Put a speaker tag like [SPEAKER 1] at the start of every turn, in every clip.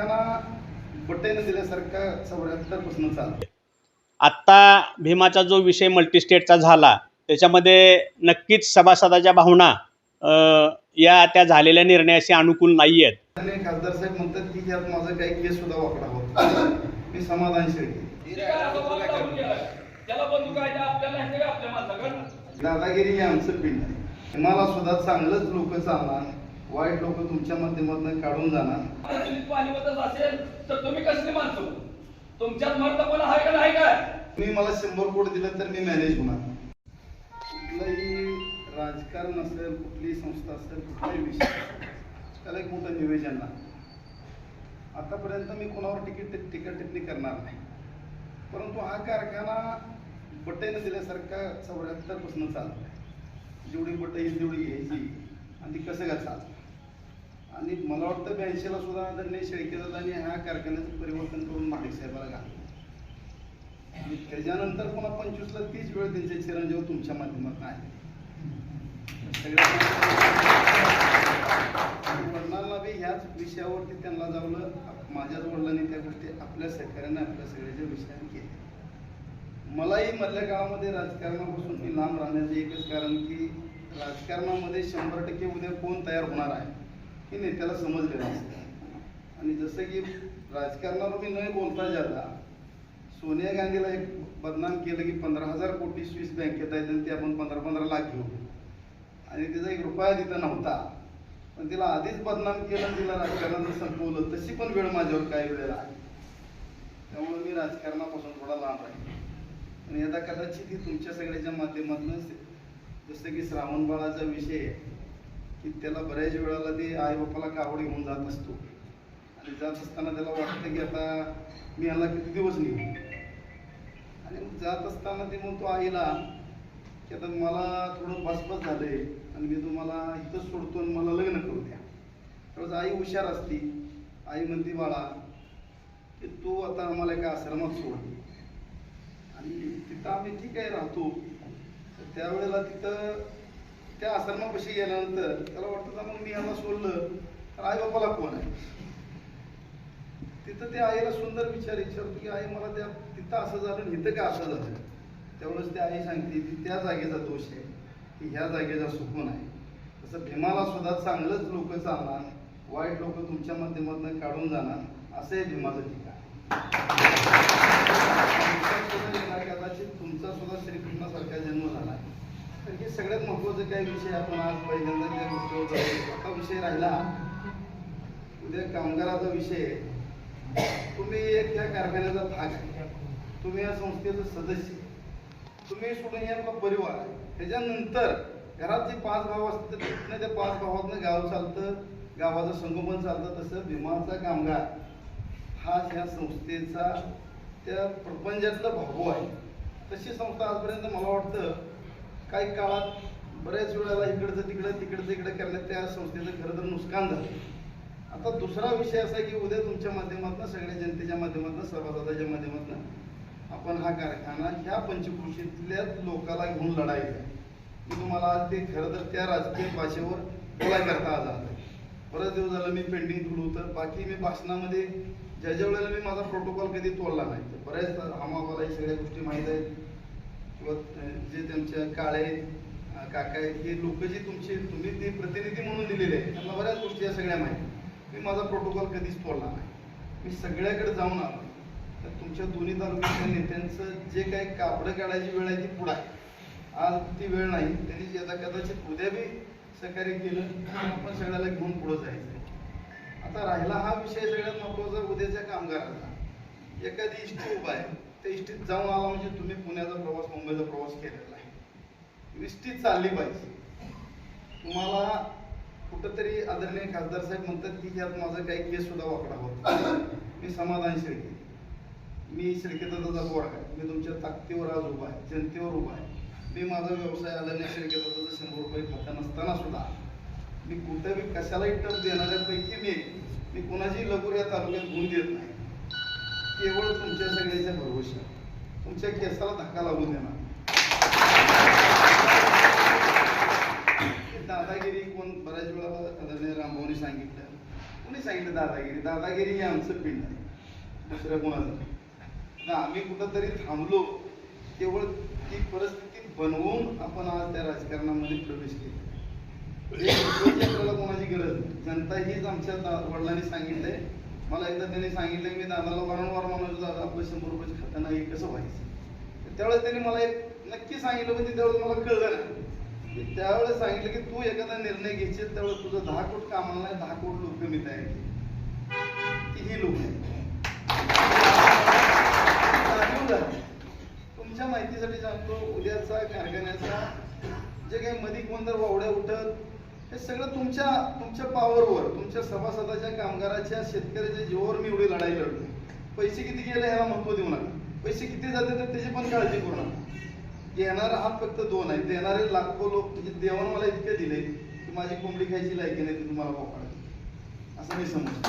[SPEAKER 1] कारखाना बट्टेनं दिल्यासारखा चौऱ्याहत्तरपासून चालतो
[SPEAKER 2] आत्ता भीमाचा जो विषय मल्टीस्टेटचा झाला त्याच्यामध्ये नक्कीच सभासदाच्या भावना या त्या झालेल्या निर्णयाशी अनुकूल नाही आहेत
[SPEAKER 1] खासदार साहेब म्हणतात की यात माझा काही केस सुद्धा वाकडा होत मी समाधानशील दादागिरी हे आमचं पिंड आहे. मला सुद्धा चांगलंच लोक चालणार. वाईट लोक तुमच्या माध्यमातून काढून जाणार.
[SPEAKER 3] पाणीवतच असेल तर तुम्ही कसली माणसं? तुमच्यात मर्दपणा आहे का नाही काय?
[SPEAKER 1] तुम्ही मला शंभर कोटी दिलं तर मी मॅनेज होणार. कुठलंही राजकारण असेल कुठलीही संस्था असेल कुठलाही विषय त्याला एक मोठं नियोजन लागतं आतापर्यंत मी कोणावर तिकीट टीका टिप्पणी करणार नाही. परंतु हा कारखाना बटेनं दिल्यासारखा चौऱ्याहत्तरपासून चालतो जेवढी बटं येईल तेवढी घ्यायची. आणि ती कसं का चालतं आणि मला वाटतं ब्याऐंशीला सुद्धा आदरणीय शेळकेदादांनी ह्या कारखान्याचं परिवर्तन करून माडिक साहेबाला घातलं आणि त्याच्यानंतर पुन्हा पंचवीसला तीच वेळ त्यांचे चिरंजीव तुमच्या माध्यमातून आहे सगळ्या- वडिलांना बी ह्याच विषयावरती त्यांना जावलं माझ्याच वडिलांनी त्या गोष्टी आपल्या सहकार्याने आपल्या सगळ्याच्या विषयाने केल्या. मलाही मधल्या काळामध्ये राजकारणापासून मी लांब राहण्याचं एकच कारण की राजकारणामध्ये शंभर टक्के उद्या कोण तयार होणार आहे? हे नेत्याला समजलेलं असतं आणि जसं की राजकारणावर मी न बोलता ज्यादा सोनिया गांधीला एक बदनाम केलं की पंधरा हजार कोटी स्विस बँकेत आहेत आणि ते आपण पंधरा पंधरा लाख घेऊ. आणि तिचा एक रुपया तिथं नव्हता. पण तिला आधीच बदनाम केलं तिला राजकारणाचं संपवलं. तशी पण वेळ माझ्यावर काही वेळेला आहे. त्यामुळे मी राजकारणापासून थोडा लांब आहे आणि आता कदाचित ही तुमच्या सगळ्याच्या माध्यमातून जसं की श्रावण बाळाचा विषय आहे. की त्याला बऱ्याच वेळाला ते आई बापाला कावड घेऊन जात असतो. आणि जात असताना त्याला वाटतं की आता मी ह्याला किती दिवस निघू? आणि मग जात असताना ते म्हणतो आईला की आता मला थोडं बसबस झालंय आणि मी तुम्हाला इथंच सोडतो आणि मला लग्न करू द्या. त्यावेळेस आई हुशार असती. आई म्हणते बाळा की तू आता आम्हाला एका आश्रमात सोड. आणि तिथं आम्ही ठीक आहे राहतो. तर त्यावेळेला तिथं त्या आश्रमापाशी गेल्यानंतर त्याला वाटतं मग मी ह्याला सोडलं? तर आई बाबाला कोण आहे? तिथं त्या आईला सुंदर विचार विचारतो की आई मला त्या तिथं असं झालं आणि इथं का असं झालं? त्यावेळेस त्या आई सांगते की त्या जागेचा दोष आहे की ह्या जागेचा सुकून आहे. तसं भीमाला सुद्धा चांगलंच लोक चालणार वाईट लोक तुमच्या माध्यमातून काढून जाणार असं आहे. भीमाचं ठिकाण कदाचित तुमचा सुद्धा श्रीकृष्णासारखा जन्म झाला आहे. तर हे सगळ्यात महत्वाचं काय विषय आपण आज पहिल्यांदा त्या गोष्टीवर जाऊ. विषय राहिला. उद्या कामगाराचा विषय तुम्ही एक त्या कारखान्याचा भाग आहे. तुम्ही या संस्थेचं सदस्य तुम्ही सोडून हे आपला परिवार आहे. त्याच्यानंतर घरात जे पाच भाव असतात तिथनं त्या पाच भावातनं गाव चालतं गावाचं संगोपन चालतं तसं भीमाचा कामगार हा ह्या संस्थेचा त्या प्रपंचातला भाऊ आहे. तशी संस्था आजपर्यंत मला वाटतं काही काळात बऱ्याच वेळेला इकडचं तिकडं तिकडचं इकडं करण्यात त्या संस्थेचं खरं तर नुकसान झालं. आता दुसरा विषय असा आहे की उद्या तुमच्या माध्यमातून सगळ्या जनतेच्या माध्यमातून सभासदाच्या माध्यमातून आपण हा कारखाना ह्या पंचकृषीतल्या लोकाला घेऊन लढायचा मी तुम्हाला आज ते खरं तर त्या राजकीय भाषेवर बोलाय करता आज आलं बरंच दिवस झालं मी पेंडिंग ठेवलं होतं. बाकी मी भाषणामध्ये ज्या ज्या वेळेला मी माझा प्रोटोकॉल कधी तोडला नाही तर बऱ्याच आम्हाला या सगळ्या गोष्टी माहीत आहेत. जे त्यांच्या काळे काका आहेत हे लोक जे तुमचे तुम्ही ते प्रतिनिधी म्हणून दिलेले आहेत त्यांना बऱ्याच गोष्टी या सगळ्या माहीत मी माझा प्रोटोकॉल कधीच तोडला नाही. मी सगळ्याकडे जाऊन आलो. तर तुमच्या दोन्ही तालुक्यातल्या नेत्यांचं जे काही कापडं काढायची वेळ आहे ती पुढं आहे. आज ती वेळ नाही. त्यांनी आता कदाचित उद्या बी सहकार्य केलं आपण सगळ्याला घेऊन पुढं जायचं. आता राहिला हा विषय सगळ्यात महत्त्वाचा उद्याच्या कामगाराचा. एखादी इष्ट उभा आहे. त्या जाऊन आला म्हणजे तुम्ही पुण्याचा प्रवास मुंबईचा प्रवास केलेला आहे. इष्टीत चालली पाहिजे. तुम्हाला कुठंतरी आदरणीय खासदार साहेब म्हणतात की यात माझा काही केस सुद्धा वाकडा होत मी समाधानशील आहे. मी श्रीकेदाचा पोर आहे. मी तुमच्या ताकदीवर आज उभा आहे. जनतेवर उभा आहे. मी माझा व्यवसाय आदरणीय श्रीकेदाचा शंभर रुपये खाता नसताना सुद्धा मी कुठं कशालाही टप देणाऱ्यापैकी मी मी कोणाची लगूर या तालुक्यात गुण देत नाही. केवळ तुमच्या सगळ्याच्या भरवशा तुमच्या केसाला धक्का लागू देणार दादागिरी कोण बऱ्याच वेळा आदरणीय रामभाऊने सांगितलं. कुणी सांगितलं दादागिरी? दादागिरी हे आमचं पिंड आहे. दुसऱ्या कोणाचं आम्ही कुठंतरी थांबलो. केवळ ती परिस्थिती बनवून आपण आज त्या राजकारणामध्ये प्रवेश केला. कोणाची गरज? नाही जनता हीच आमच्या दा- वडिलांनी सांगितलंय. मला एकदा त्यांनी सांगितलं मी दादाला वारंवार म्हणायचो दादा आपलं शंभर रुपयाचं खातं नाही कसं व्हायचं? त्यावेळेस त्यांनी मला एक नक्की सांगितलं म्हणजे त्यावेळेस मला कळलं नाही. त्यावेळेस सांगितलं की तू एखादा निर्णय घेशील त्यावेळेस तुझं दहा कोट कामाला नाही दहा कोट लोक मी तयार केली. ती ही लोक तुमच्या माहितीसाठी सांगतो उद्याचा कारखान्याचा जे काही मध्ये कोणतर वावड्या उठत हे सगळं तुमच्या तुमच्या पावरवर तुमच्या सभासदाच्या कामगाराच्या शेतकऱ्याच्या जीवावर मी एवढी लढाई लढतो पैसे किती गेले ह्याला महत्त्व देऊ नका. पैसे किती जाते तर त्याची पण काळजी करू नका. घेणारा हात फक्त दोन आहे देणारे लाखो लोक म्हणजे देवानं मला इतके दिले की माझी कोंबडी खायची लायकी नाही ती तुम्हाला पोकाळ असं मी समजतो.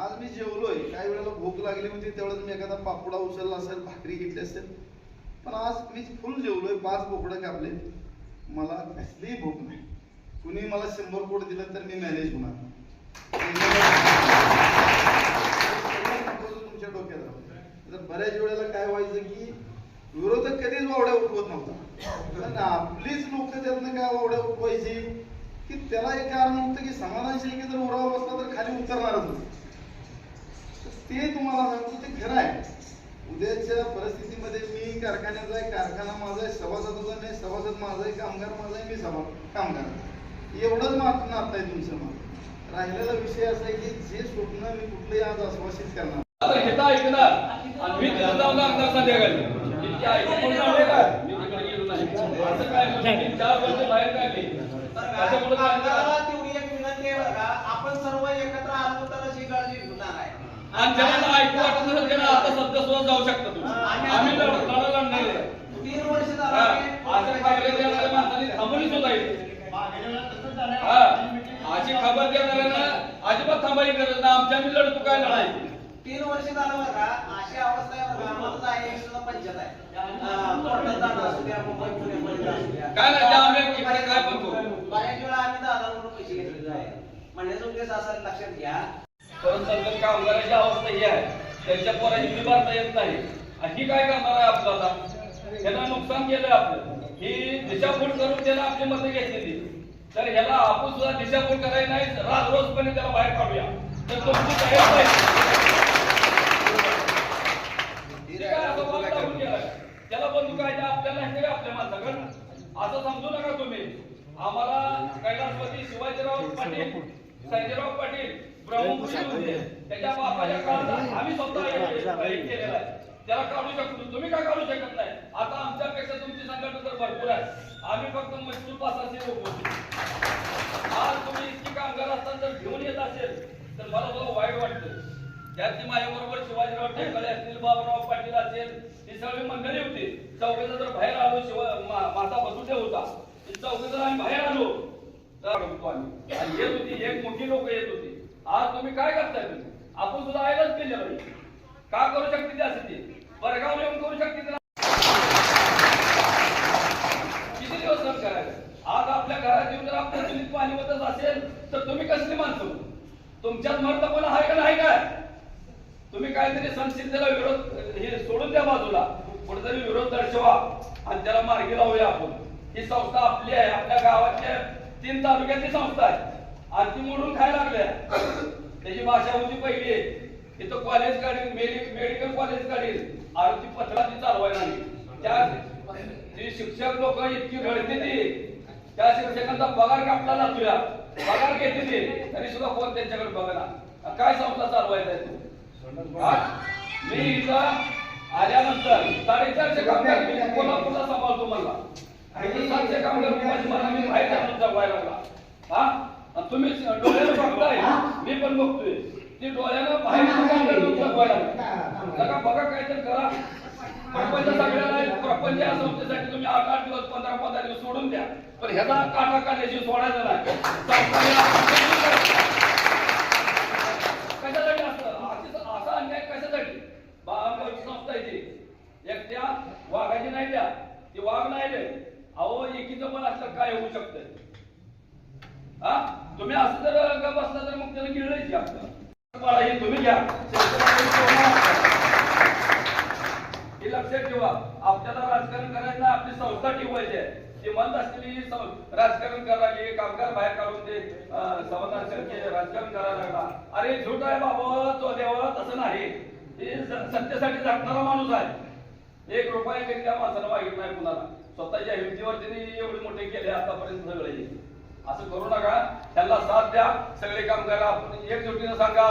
[SPEAKER 1] आज मी जेवलोय. काही वेळेला भूक लागली होती तेवढंच मी एखादा पापडा उचलला असेल भाकरी घेतली असेल. पण आज मी फुल जेवलोय. पाच बोकडं कापले मला कसलीही भूक नाही. कुणी मला शंभर कोट दिलं तर मी मॅनेज होणार तुमच्या डोक्यात राहतो तर बऱ्याच वेळेला काय व्हायचं की विरोधक कधीच वावड्या उठवत नव्हता. पण आपलीच लोक त्यातनं काय वावड्या उठवायची की त्याला एक कारण होतं की समाधानशील की जर उरावा बसला तर खाली उतरणारच होत. तर ते तुम्हाला सांगतो ते खरं आहे. उद्याच्या परिस्थितीमध्ये मी कारखान्याचा आहे कारखाना माझा आहे सभासदाचा नाही सभासद माझा आहे कामगार माझा आहे मी सभा कामगार. एवढंच मात्र नातं आहे तुमचं मग राहिलेला विषय असा आहे की जे स्वप्न मी कुठलंही आज आश्वासित करणार
[SPEAKER 3] म्हणजे?
[SPEAKER 4] आपण सर्व एकत्र आलो तर अशी काळजी घेणार आहे
[SPEAKER 3] आणि ज्यांना ऐकू वाटत नसेल त्यांना आता सध्या सुद्धा जाऊ शकता तुम्ही. आम्ही लढ- लढा लढणार आहे.
[SPEAKER 4] तीन वर्ष झालं
[SPEAKER 3] अशा खबरी देणाऱ्या माणसांनी थांबवली सुद्धा अशी खबर देणाऱ्यांना अजिबात थांबायची गरज नाही. आमच्या आम्ही लढतो काय लढाई?
[SPEAKER 4] तीन वर्ष झालं बरं का अशी अवस्था आहे बरं का आम्हाला आहे एक सुद्धा पंचायत आहे. कोर्टात जाणं असू द्या मुंबई पुण्यामध्ये असू द्या.
[SPEAKER 3] काय नाही, आम्ही इकडे काय करू.
[SPEAKER 4] बऱ्याच वेळा आम्ही रुपये पैसे घेतलेले आहे म्हणण्याचा उद्देश असा लक्षात घ्या.
[SPEAKER 3] परंतु जर कामगाराची अवस्था ही आहे. त्यांच्या पोराची विभागता येत नाही. आणि ही काय करणार आहे आपलं आता? त्यांना नुकसान केलंय आपलं. ही दिशाभूल करून त्याला आपली मतं घेतलेली. तर ह्याला आपण सुद्धा दिशाभूल करायला नाही राज रोजपणे त्याला बाहेर काढूया. तर तुमची नाही काय? त्याला बंदूक आहे आपल्याला हे आपल्या माणसाकडं. असं समजू नका तुम्ही. आम्हाला कैलासपती शिवाजीराव पाटील संजयराव पाटील त्याच्या बापाच्या काळात आम्ही स्वतः आहे त्याला काढू शकतो तुम्ही काय काढू शकत नाही आता आमच्यापेक्षा तुमची संघटना तर भरपूर आहे आम्ही फक्त मजबूत पासाचे लोक आज तुम्ही इतकी कामगार असताना जर घेऊन येत असेल तर मला थोडं वाईट वाटतं त्यातली माझ्याबरोबर शिवाजीराव टेकाळे असतील बाबुराव पाटील असेल ही सगळी मंडळी होती चौघेजण जर बाहेर आलो शिवा माता बसुटे होता चौघेजण आम्ही बाहेर आलो तर होतो आम्ही आणि येत होती एक मोठी लोक येत होती आज तुम्ही काय करताय तुम्ही? आपण सुद्धा आयलाच केलं पाहिजे का करू शकते ते असं ते? परगाव येऊन करू शकते ते किती दिवस करायचं? आज आपल्या घरात येऊन जर आपल्या चुलीत पाणी होतच असेल तर तुम्ही कसली माणसं हो? तुमच्यात मर्दपणा आहे का नाही काय? तुम्ही काहीतरी संसिद्धीला विरोध हे सोडून द्या बाजूला. कुठेतरी विरोध दर्शवा आणि त्याला मार्गी लावूया आपण. ही संस्था आपली आहे. आपल्या गावातल्या तीन तालुक्यातली संस्था आहे. आणि ती मोडून खायला लागल्या. त्याची भाषा होती पहिली. इथं कॉलेज काढील मेडिकल कॉलेज काढील. आरोग्य पत्राची चालवायला नाही त्या ती शिक्षक लोक इतकी रडते ती. त्या शिक्षकांचा पगार कापला जातो पगार घेते ते. तरी सुद्धा कोण त्यांच्याकडे बघा काय संस्था चालवायचा तू? मी इथं आल्यानंतर साडेचारशे कामगार मी कोल्हापूरला सांभाळतो मला. इथं सातशे कामगार माझी मला मी बाहेर जाऊन जगवायला लागला. हा? आणि तुम्ही डोळ्यानं बघताय. मी पण बघतोय. ती डोळ्यानं बाहेर बघा काय तर करा. प्रपंच सगळ्याला प्रपंच या संस्थेसाठी तुम्ही आठ आठ दिवस पंधरा पंधरा दिवस सोडून द्या. पण ह्याचा काटा काढण्याची सोडायचा नाही. कशासाठी असतं? असं अन्याय कशासाठी? बाळांची संस्था आहे ती. एकट्या वाघाची नाही द्या. ती वाघ नाही अहो एकीचं पण असलं काय होऊ शकतं? हा? तुम्ही असं जर का बसला तर मग त्याला गिळलंच आपलं. हे तुम्ही घ्या. हे लक्षात ठेवा. आपल्याला राजकारण करायचं आपली संस्था ठेवायची आहे. श्रीमंत असलेली राजकारण करायला कामगार बाहेर काढून ते समाधान राजकारण करायला लागला. अरे झूट आहे बाबा तो देवा तसं नाही. हे सत्तेसाठी झटणारा माणूस आहे. एक रुपया कधी त्या माणसानं मागितलं नाही कुणाला. स्वतःच्या हिमतीवर त्यांनी एवढे मोठे केले आतापर्यंत सगळे. असं करू नका. त्यांना साथ द्या. सगळे कामगार आपण एकजुटीनं सांगा.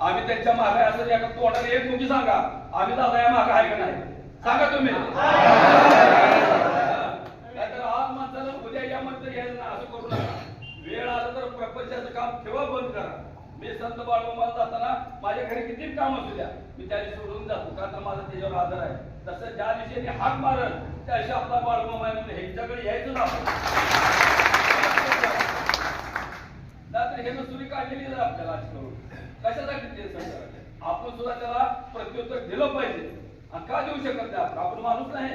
[SPEAKER 3] आम्ही त्यांच्या मागे असं एका तोंडाने एक मुखी सांगा. आम्ही दादा या मागे आहे का नाही? सांगा तुम्ही. नाहीतर आज माणसाला उद्या या म्हणतं यायचं ना असं करू नका. वेळ आला तर प्रपंचाचं काम ठेवा बंद करा. मी संत बाळगोमाला जाताना माझ्या घरी किती काम असू द्या. मी त्या दिवशी सोडून जातो. कारण तर माझा त्याच्यावर आधार आहे. तसं ज्या दिवशी हाक मारल त्या दिवशी आपला बाळगोमा आहे म्हणून ह्यांच्याकडे यायचं ना नाहीतर सुरी काढलेली आपल्याला आज करून कशासाठी ते सगळं आपण सुद्धा त्याला प्रत्युत्तर दिलं पाहिजे. आणि का देऊ शकत नाही आपण? आपण माणूस नाही.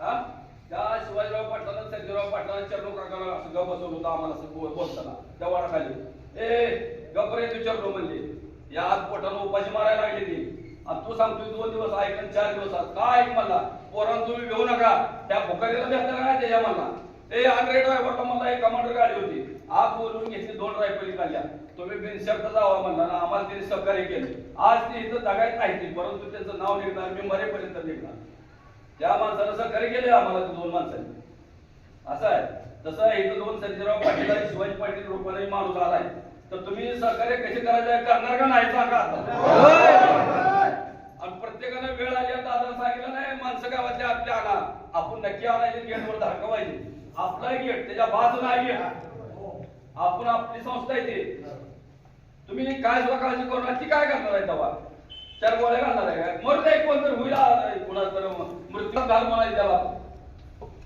[SPEAKER 3] हा? त्या शिवाजीराव पाटलांना संजयराव पाटलांना चरणो काकाला असं गप बसवलं होतं आम्हाला असं बोल- बोलताना. त्या वाडाखाली. ए गप्रे तू चरणो म्हणले. या आज पोटानं उपाशी मारायला लागलेली. आणि तू सांगतोय दोन दिवस ऐकून चार दिवस काय ऐक मला पोरांना तुम्ही घेऊ नका. त्या भुकारीला भेटला काय त्याच्या मला ए हंड्रेड ड्रायव्हरला मला एक कमांडर गाडी होती. आग बोलून घेतली दोन रायफली काढल्या तुम्ही बिनशर्त जावा म्हणला ना आम्हाला त्यांनी सहकार्य केलं. आज ते इथं जगायत नाही परंतु त्यांचं नाव निघणार मी मरेपर्यंत निघणार. त्या माणसानं सहकार्य केले आम्हाला दोन माणसांनी. असं आहे. तसं आहे, इथं दोन संजयराव पाटील आणि शिवाजी पाटील रूपाने माणूस आलाय तर तुम्ही सहकार्य कसे करायचे करणार का नाही सांगा आता. आणि प्रत्येकानं वेळ आली आता दादा सांगितलं नाही माणसं गावातले आपल्या आणा आपण नक्की आणायचे गेटवर धडकवायचे आपला गेट त्याच्या बाजूला आहे आपण आपली संस्था येते तुम्ही काय सुद्धा काळजी करू ती काय करणार आहे तेव्हा? चार गोळ्या घालणार आहे काय? मरता एक कोण तर होईल कुणाला तर. मृत्यू घाल म्हणायचे त्याला.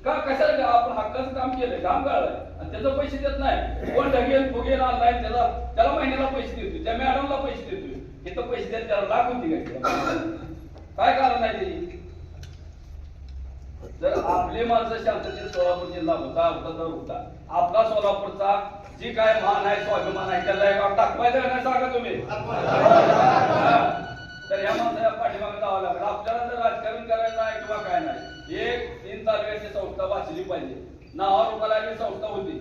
[SPEAKER 3] का कशाला आपण हक्काचं काम केलंय काम काढलंय आणि त्याचं पैसे देत नाही. कोण ढगेल फुगेल आणलाय त्याला त्याला महिन्याला पैसे देतोय. त्या मॅडमला पैसे देतोय. इथं पैसे देत त्याला लाख होती काय? काय कारण आहे त्याची? जर आपले माणसं शांततेत सोलापूर जिल्हा होता होता तर होता आपला सोलापूरचा जी काय मान आहे स्वाभिमान आहे त्याला एक टाकवायचं नाही सांगा तुम्ही? तर या माणसाला पाठीमागे जावं लागलं. आपल्याला जर राजकारण करायचं आहे किंवा काय नाही. एक तीन तालुक्याची संस्था वाचली पाहिजे. नावा रुपाला संस्था होती.